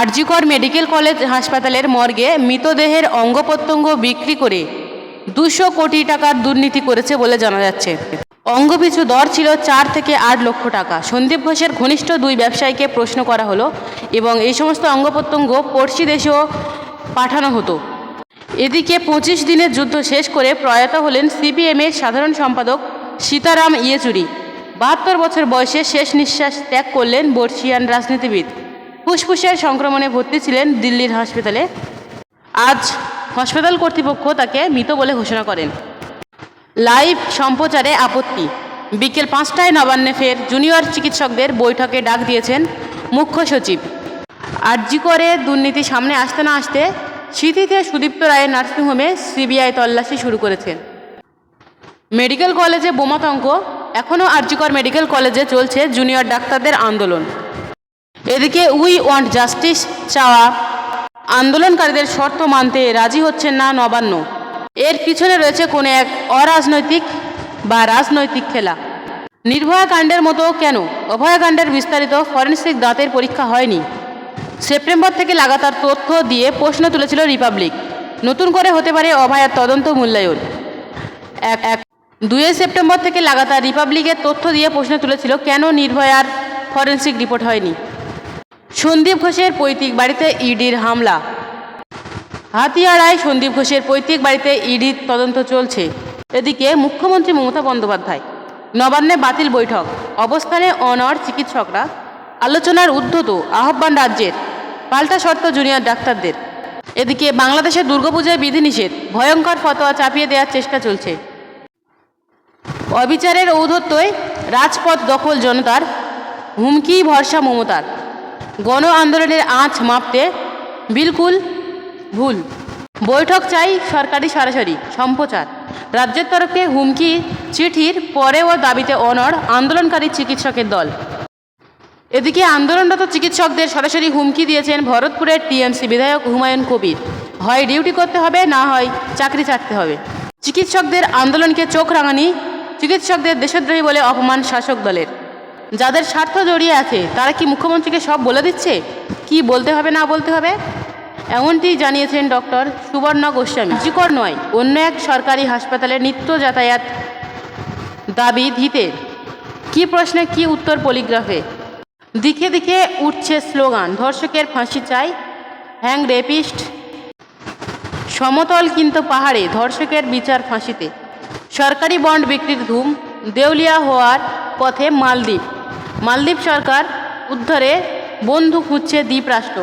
RG Kar medical college হাসপাতালের মর্গে মৃতদেহের অঙ্গ প্রত্যঙ্গ বিক্রি করে দুশো কোটি টাকার দুর্নীতি করেছে বলে জানা যাচ্ছে। অঙ্গপিছু দর ছিল চার থেকে আট লক্ষ টাকা। সন্দীপ ঘোষের ঘনিষ্ঠ দুই ব্যবসায়ীকে প্রশ্ন করা হলো এবং এই সমস্ত অঙ্গ প্রত্যঙ্গ পড়শি দেশেও পাঠানো হতো। এদিকে পঁচিশ দিনের যুদ্ধ শেষ করে প্রয়াত হলেন সিপিএমের সাধারণ সম্পাদক সীতারাম ইয়েচুরি। বাহাত্তর বছর বয়সে শেষ নিঃশ্বাস ত্যাগ করলেন বর্ষিয়ান রাজনীতিবিদ। ফুসফুসের সংক্রমণে ভর্তি ছিলেন দিল্লির হাসপাতালে। আজ হাসপাতাল কর্তৃপক্ষ তাকে মৃত বলে ঘোষণা করেন। লাইভ সম্প্রচারে আপত্তি। বিকেল পাঁচটায় নবান্নে ফের জুনিয়র চিকিৎসকদের বৈঠকে ডাক দিয়েছেন মুখ্য সচিব। আরজি করে দুর্নীতি সামনে আসতে না আসতে স্মৃতিতে সুদীপ্ত রায়ের নার্সিংহোমে সিবিআই তল্লাশি শুরু করেছেন মেডিকেল কলেজে বোমাতঙ্ক। এখনও আরজিকর মেডিকেল কলেজে চলছে জুনিয়র ডাক্তারদের আন্দোলন। এদিকে উই ওয়ান্ট জাস্টিস চাওয়া। আন্দোলনকারীদের শর্ত মানতে রাজি হচ্ছেন না নবান্ন। এর পিছনে রয়েছে কোনো এক অরাজনৈতিক বা রাজনৈতিক খেলা। নির্ভয়া কাণ্ডের মতো কেন? অভয়াকাণ্ডের বিস্তারিত ফরেন্সিক দাঁতের পরীক্ষা হয়নি। সেপ্টেম্বর থেকে লাগাতার তথ্য দিয়ে প্রশ্ন তুলেছিল রিপাবলিক। নতুন করে হতে পারে অভয়ার তদন্ত মূল্যায়ন। এক এক দুই সেপ্টেম্বর থেকে লাগাতার রিপাবলিকের তথ্য দিয়ে প্রশ্ন তুলেছিল কেন নির্ভয়ার ফরেন্সিক রিপোর্ট হয়নি। সন্দীপ ঘোষের পৈতৃক বাড়িতে ইডির হামলা। হাতিয়াড়ায় সন্দীপ ঘোষের পৈতৃক বাড়িতে ইডির তদন্ত চলছে। এদিকে মুখ্যমন্ত্রী মমতা বন্দ্যোপাধ্যায়, নবান্নে বাতিল বৈঠক, অবস্থানে অনর চিকিৎসকরা, আলোচনার উদ্ধত আহ্বান রাজ্যের, পাল্টা শর্ত জুনিয়র ডাক্তারদের। এদিকে বাংলাদেশের দুর্গাপূজায় বিধিনিষেধ, ভয়ঙ্কর ফতোয়া চাপিয়ে দেওয়ার চেষ্টা চলছে। অবিচারের ঔদ্ধত্যই রাজপথ দখল জনতার, হুমকি ভরসা মমতার। গণ আন্দোলনের আঁচ মাপতে বিলকুল ভুল। বৈঠক চাই সরকারি সরাসরি, সম্প্রচার। রাজ্যের তরফে হুমকি, চিঠির পরেও দাবিতে অনর আন্দোলনকারী চিকিৎসকের দল। এদিকে আন্দোলনরত চিকিৎসকদের সরাসরি হুমকি দিয়েছেন ভরতপুরের টিএমসি বিধায়ক হুমায়ুন কবির। হয় ডিউটি করতে হবে, না হয় চাকরি ছাড়তে হবে। চিকিৎসকদের আন্দোলনকে চোখ রাঙানি, চিকিৎসকদের দেশদ্রোহী বলে অপমান শাসক দলের। যাদের স্বার্থ জড়িয়ে আছে, তারা কি মুখ্যমন্ত্রীকে সব বলে দিচ্ছে? কি বলতে হবে, না বলতে হবে? এমনটি জানিয়েছেন ডক্টর সুবর্ণ গোস্বামী। জিকর নয়, অন্য এক সরকারি হাসপাতালে নিত্য যাতায়াত দাবি দিতে কি প্রশ্নে কি উত্তর পলিগ্রাফে? দিকে দিকে উঠছে স্লোগান, ধর্ষকের ফাঁসি চাই, হ্যাং রেপিস্ট। সমতল কিন্তু পাহাড়ে, ধর্ষকের বিচার ফাঁসিতে। সরকারি বন্ড বিক্রির ধুম, দেউলিয়া হওয়ার পথে মালদ্বীপ। মালদ্বীপ সরকার উদ্ধারে বন্ধু খুঁজছে দ্বীপ রাষ্ট্র